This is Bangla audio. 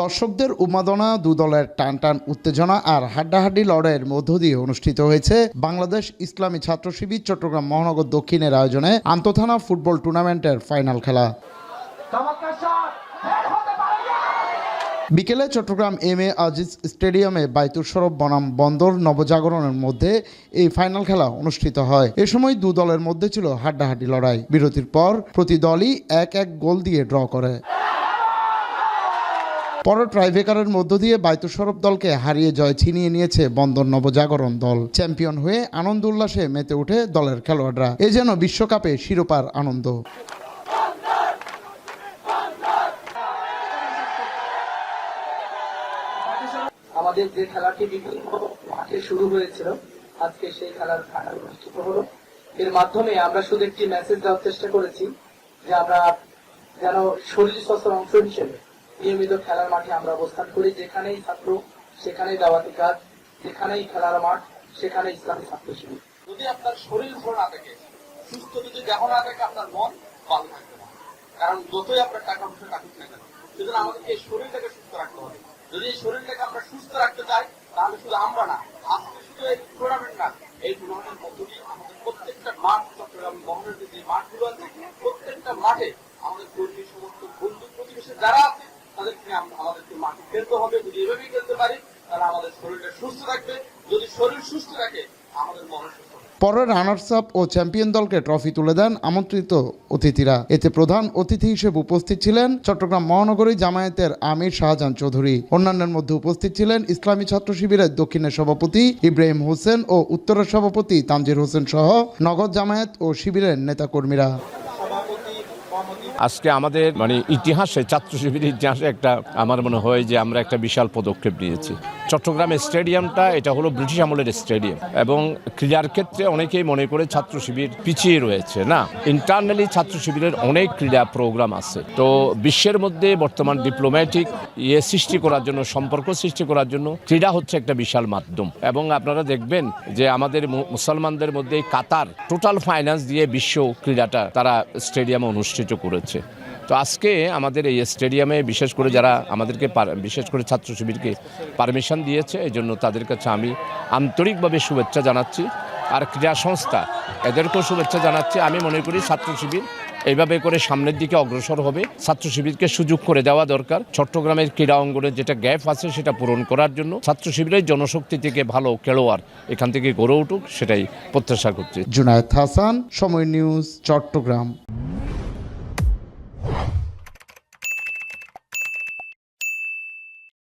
দর্শকদের উন্মাদনা, দুদলের টান টান উত্তেজনা আর হাড্ডাহাড্ডি লড়াইয়ের মধ্য দিয়ে অনুষ্ঠিত হয়েছে বাংলাদেশ ইসলামী ছাত্র শিবির চট্টগ্রাম মহানগর দক্ষিণের আয়োজনে আন্তঃথানা ফুটবল টুর্নামেন্টের ফাইনাল খেলা। বিকেলে চট্টগ্রাম এম এ আজিজ স্টেডিয়ামে বাইতুর সরব বনাম বন্দর নবজাগরণের মধ্যে এই ফাইনাল খেলা অনুষ্ঠিত হয়। এ সময় দু দলের মধ্যে ছিল হাড্ডাহাড্ডি লড়াই। বিরতির পর প্রতি দলই এক এক গোল দিয়ে ড্র করে। পরে ট্রাইভেকারের মধ্য দিয়ে বাইতুর সরব দলকে হারিয়ে জয় ছিনিয়ে নিয়েছে বন্দর নবজাগরণ দল। চ্যাম্পিয়ন হয়ে আনন্দ উল্লাসে মেতে ওঠে দলের খেলোয়াড়রা। এ যেন বিশ্বকাপে শিরোপার আনন্দ। আমাদের যে খেলাটি বিভিন্ন মাঠে শুরু হয়েছিল, আজকে সেই খেলার ফাইনাল অনুষ্ঠিত হলো। এর মাধ্যমে আমরা শুধু একটি মেসেজ দেওয়ার চেষ্টা করেছি যে আমরা যেন শরীর স্বাস্থ্যের অংশ হিসেবে নিয়মিত খেলার মাঠে আমরা অবস্থান করি। যেখানেই ছাত্র, সেখানেই দাওয়াতি কাজ, যেখানেই খেলার মাঠ সেখানে ইসলামী ছাত্র শিবির। যদি আপনার শরীর ভালো না থাকে, সুস্থ যদি দেহ না থাকে, আপনার মন ভালো থাকবে না। কারণ যতই আপনার টাকা পয়সা থাকুক না কেন, সেজন্য আমাদেরকে শরীরটাকে সুস্থ রাখতে হবে। যদি শরীরটাকে আমরা সুস্থ রাখতে চাই, তাহলে শুধু আমরা না, আজকে শুধু এই টুর্নামেন্ট না, এই টুর্নামেন্টের মধ্য আমাদের প্রত্যেকটা মাঠ, চট্টগ্রাম বহনের যে মাঠগুলো আছে, প্রত্যেকটা মাঠে আমাদের কর্মী সমস্ত বন্ধু, প্রতিবেশী যারা আছে, তাদেরকে আমাদেরকে মাঠে খেলতে হবে। যদি এভাবেই খেলতে পারি তারা আমাদের শরীরটা সুস্থ রাখবে যদি শরীর সুস্থ থাকে পরে রানার্স আপ ও চ্যাম্পিয়ন দলকে ট্রফি তুলে দেন আমন্ত্রিত অতিথিরা। এতে প্রধান অতিথি হিসেবে উপস্থিত ছিলেন চট্টগ্রাম মহানগরী জামায়াতের আমির শাহজাহান চৌধুরী। অন্যান্যের মধ্যে উপস্থিত ছিলেন ইসলামী ছাত্র শিবিরের দক্ষিণের সভাপতি ইব্রাহিম হোসেন ও উত্তরের সভাপতি তানজির হোসেন সহ নগদ জামায়াত ও শিবিরের নেতাকর্মীরা। আজকে আমাদের মানে ইতিহাসে ছাত্র শিবিরের ইতিহাসে একটা আমার মনে হয় যে আমরা একটা বিশাল পদক্ষেপ নিয়েছি। চট্টগ্রামের স্টেডিয়ামটা, এটা হলো ব্রিটিশ আমলের স্টেডিয়াম এবং ক্রীড়ার ক্ষেত্রে অনেকেই মনে করে ছাত্র শিবির পিছিয়ে রয়েছে, না? ইন্টারনালি ছাত্র শিবিরের অনেক ক্রীড়া প্রোগ্রাম আছে। তো বিশ্বের মধ্যে বর্তমান ডিপ্লোম্যাটিক ইয়ে সৃষ্টি করার জন্য, সম্পর্ক সৃষ্টি করার জন্য ক্রীড়া হচ্ছে একটা বিশাল মাধ্যম। এবং আপনারা দেখবেন যে আমাদের মুসলমানদের মধ্যে কাতার টোটাল ফাইন্যান্স দিয়ে বিশ্ব ক্রীড়াটা তারা স্টেডিয়ামে অনুষ্ঠিত করেছে। তো আজকে আমাদের এই স্টেডিয়ামে বিশেষ করে যারা আমাদেরকে বিশেষ করে ছাত্র শিবিরকে পারমিশন দিয়েছে, এই জন্য তাদের কাছে আমি আন্তরিকভাবে শুভেচ্ছা জানাচ্ছি। আর ক্রীড়া সংস্থা, এদেরকেও শুভেচ্ছা জানাচ্ছি। আমি মনে করি ছাত্র শিবির এইভাবে করে সামনের দিকে অগ্রসর হবে। ছাত্র শিবিরকে সুযোগ করে দেওয়া দরকার। চট্টগ্রামের ক্রীড়া অঙ্গনে যেটা গ্যাপ আছে, সেটা পূরণ করার জন্য ছাত্র শিবিরের জনশক্তি থেকে ভালো খেলোয়াড় এখান থেকে গড়ে উঠুক, সেটাই প্রত্যাশা করছি। জুনায়েদ হাসান, সময় নিউজ, চট্টগ্রাম।